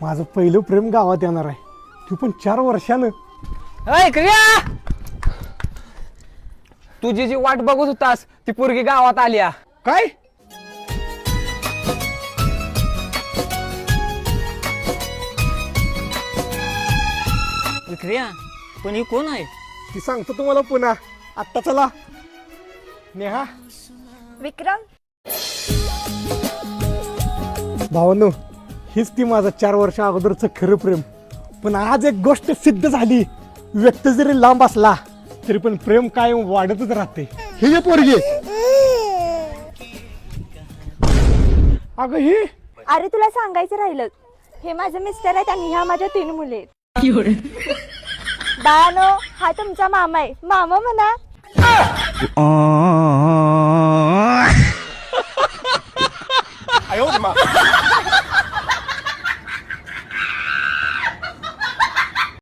माझं पहिलं प्रेम गावात येणार आहे. ती पण चार वर्षानं अय क्रिया! तुझी जी वाट बघत होतास ती पोरगी गावात आल्या काय? क्रिया पण ही कोण आहे? ती सांगतो तुम्हाला पुन्हा. आत्ता चला. नेहा. विक्रम? भावानो. हीच ती माझं चार वर्ष अगोदरचं खरं प्रेम. पण आज एक गोष्ट सिद्ध झाली. व्यक्त जरी लांब असला तरी पण प्रेम कायम वाढतच राहते. हे जे पोरगे. अगं ही? अरे तुला सांगायचं राहिलं. हे माझे मिस्टर आहेत आणि ह्या माझ्या तीन मुले आहेत. बाळानो हा तुमचा मामा आहे. मामा म्हणा.